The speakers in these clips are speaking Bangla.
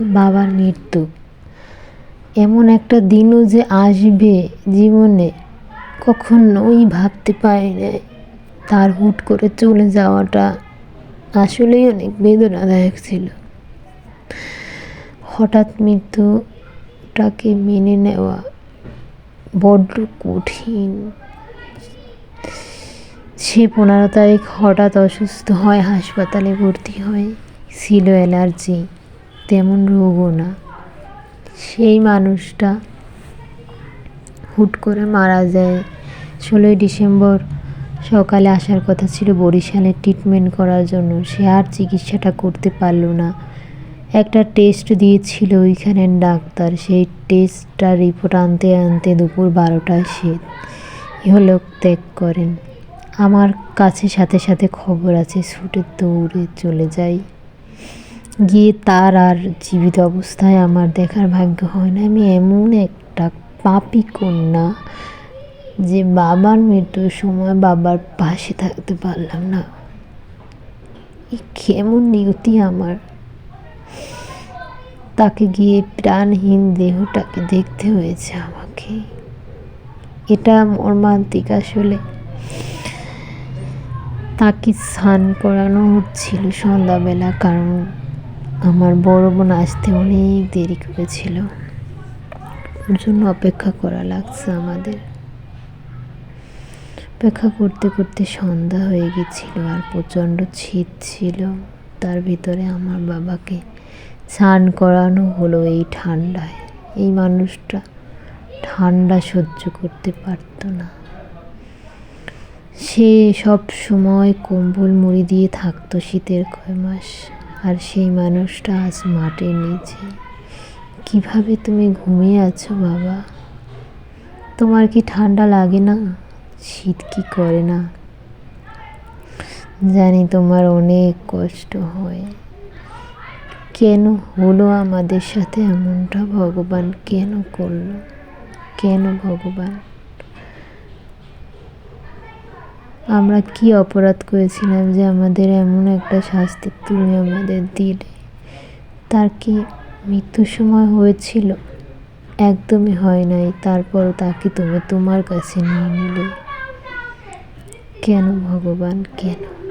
বাবার মৃত্যু। এমন একটা দিনও যে আসবে জীবনে কখনোই ভাবতে পারি নাই তার হুট করে চলে যাওয়াটা আসলেই অনেক বেদনাদায়ক ছিল। হঠাৎ মৃত্যুটাকে মেনে নেওয়া বড্ড কঠিন। সে পনেরো তারিখ হঠাৎ অসুস্থ হয় হাসপাতালে ভর্তি হয় ছিল অ্যালার্জি। তেমন রোগও না। সেই মানুষটা হুট করে মারা যায়। ষোলোই ডিসেম্বর সকালে আসার কথা ছিল বরিশালে ট্রিটমেন্ট করার জন্য। সে আর চিকিৎসাটা করতে পারল না। একটা টেস্ট দিয়েছিল ওইখানের ডাক্তার। সেই টেস্টটার রিপোর্ট আনতে আনতে দুপুর বারোটায় সে ইহলোক ত্যাগ করেন। আমার কাছে সাথে সাথে খবর আছে, ছুটে দৌড়ে চলে যাই। গিয়ে তার আর জীবিত অবস্থায় আমার দেখার ভাগ্য হয় না। আমি এমন একটা পাপি কন্যা যে বাবার মৃত্যুর সময় বাবার পাশে থাকতে পারলাম না। কেমন নিয়তি আমার। তাকে গিয়ে প্রাণহীন দেহটাকে দেখতে হয়েছে আমাকে। এটা মর্মান্তিক আসলে। তাকে স্নান করানো হচ্ছিল সন্ধ্যাবেলা, কারণ আমার বড় বোন আসতে অনেক দেরি করেছিল। ওর জন্য অপেক্ষা করা লাগছে আমাদের। অপেক্ষা করতে করতে সন্ধ্যা হয়ে গেছিল আর প্রচণ্ড শীত ছিল। তার ভিতরে আমার বাবাকে স্নান করানো হলো এই ঠান্ডায়। এই মানুষটা ঠান্ডা সহ্য করতে পারতো না। সে সব সময় কম্বল মুড়ি দিয়ে থাকতো শীতের কয় মাস। আর সেই মানুষটা আজ মাটির নিচে। কীভাবে তুমি ঘুমিয়ে আছো বাবা? তোমার কি ঠান্ডা লাগে না? শীত কি করে না? জানি তোমার অনেক কষ্ট হয়। কেন হলো আমাদের সাথে এমনটা? ভগবান কেন করল? কেন ভগবান? আমরা কি অপরাধ করেছিলাম যে আমাদের এমন একটা শাস্তি তুমি আমাদের দিলে? তার কি মৃত্যুর সময় হয়েছিল? একদমই হয় নাই। তারপর তাকে তুমি তোমার কাছে নিয়ে নিলে? কেন ভগবান, কেন?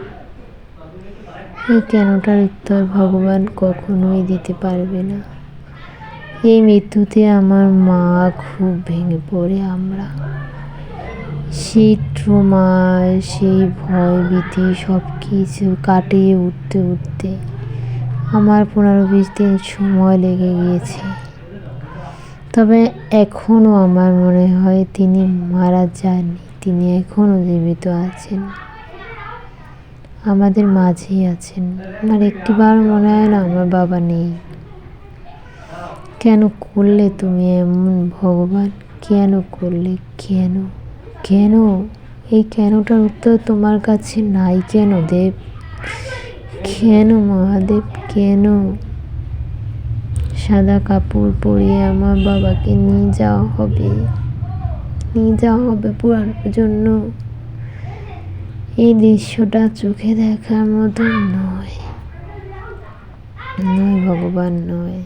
এই কেনটার উত্তর ভগবান কখনোই দিতে পারবে না। এই মৃত্যুতে আমার মা খুব ভেঙে পড়ে আমরা। সেই ট্রমা সেই ভয় ভীতি সব কিছু কাটিয়ে উঠতে উঠতে আমার পনেরো বিশ দিন সময় লেগে গিয়েছে। তবে এখনও আমার মনে হয় তিনি মারা যাননি, তিনি এখনও জীবিত আছেন। আমাদের মাঝেই আছেন। আমার একটিবার মনে হয় না আমার বাবা নেই। কেন করলে তুমি এমন ভগবান? কেন করলে? কেন? কেন? এই কেনটার উত্তর তোমার কাছে নাই কেন, দেব? কেন, মহাদেব, কেন? সাদা কাপড় পরিয়ে আমার বাবাকে নিয়ে যাওয়া হবে। নিয়ে যাওয়া হবে পুরানোর জন্য। এই দৃশ্যটা চোখে দেখার মতো নয়। নয়, ভগবান, নয়।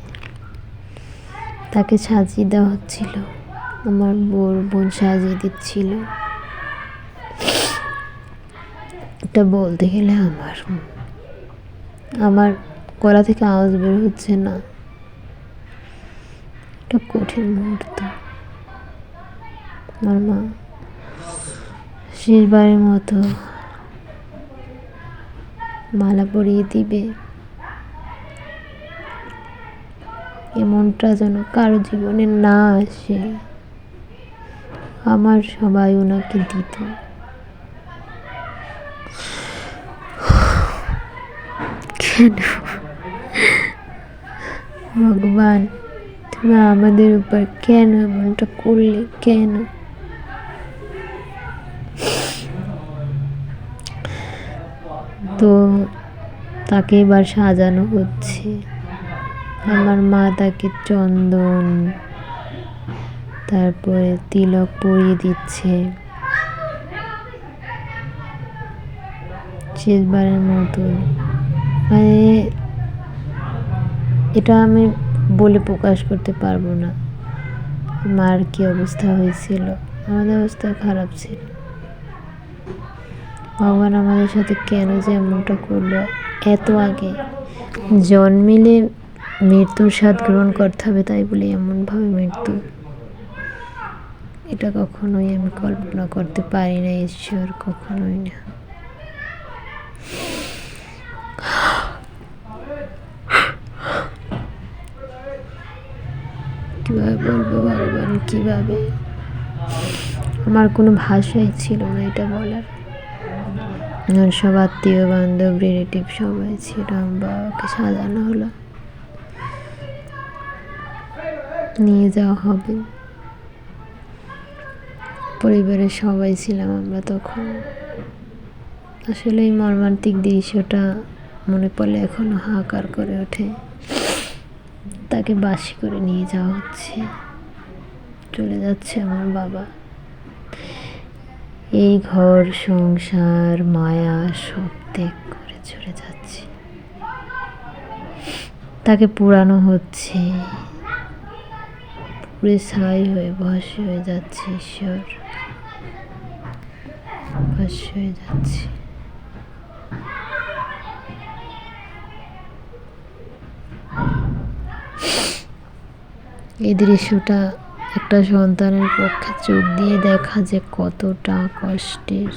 তাকে সাজিয়ে দেওয়া হচ্ছিল। আমার বোর, বোন সাজিয়ে দিচ্ছিল। এটা বলতে গেলে আমার আমার গলা থেকে আওয়াজ বের হচ্ছে না। একটা কঠিন মুহূর্ত। আমার মা শেষবারের মতো মালা পরিয়ে দিবে। এমনটা যেন কারও জীবনে না আসে। আমার সবাই ওনাকে দিত। কেন? ভগবান তুমি আমাদের উপর কেন এমনটা করলে? কেন? তো তাকে এবার সাজানো হচ্ছে। আমার মা তাকে চন্দন তারপরে তিলক পরিয়ে দিচ্ছে। শেষবারের মতো। মানে এটা আমি বলে প্রকাশ করতে পারব না। মার কী অবস্থা হয়েছিল? আমাদের অবস্থা খারাপ ছিল। ভগবান আমাদের সাথে কেন যে এমনটা করল? এত আগে। জন্মিলে মৃত্যুর স্বাদ গ্রহণ করতে হবে তাই বলে এমনভাবে মৃত্যু। এটা কখনোই আমি কল্পনা করতে পারি না, ঈশ্বর কখনোই না। কীভাবে বলব ভগবান, কীভাবে? আমার কোনো ভাষাই ছিল না এটা বলার। আমার সব আত্মীয় বান্ধব রিলেটিভ সবাই ছিল বাবাকে সাজানো হলো। নিয়ে যাওয়া হবে। পরিবারের সবাই ছিলাম আমরা তখন। আসলে এই মর্মান্তিক দৃশ্যটা মনে পড়লে এখনও হাহাকার করে ওঠে। তাকে বাসি করে নিয়ে যাওয়া হচ্ছে। চলে যাচ্ছে আমার বাবা। এই ঘর, সংসার, মায়া সব ত্যাগ করে চলে যাচ্ছে। তাকে পুরানো হচ্ছে। পুরে ছাই হয়ে ভস্য হয়ে যাচ্ছে ঈশ্বর। হয়ে যাচ্ছে। এই দৃশ্যটা একটা সন্তানের পক্ষে চোখ দিয়ে দেখা যে কতটা কষ্টের।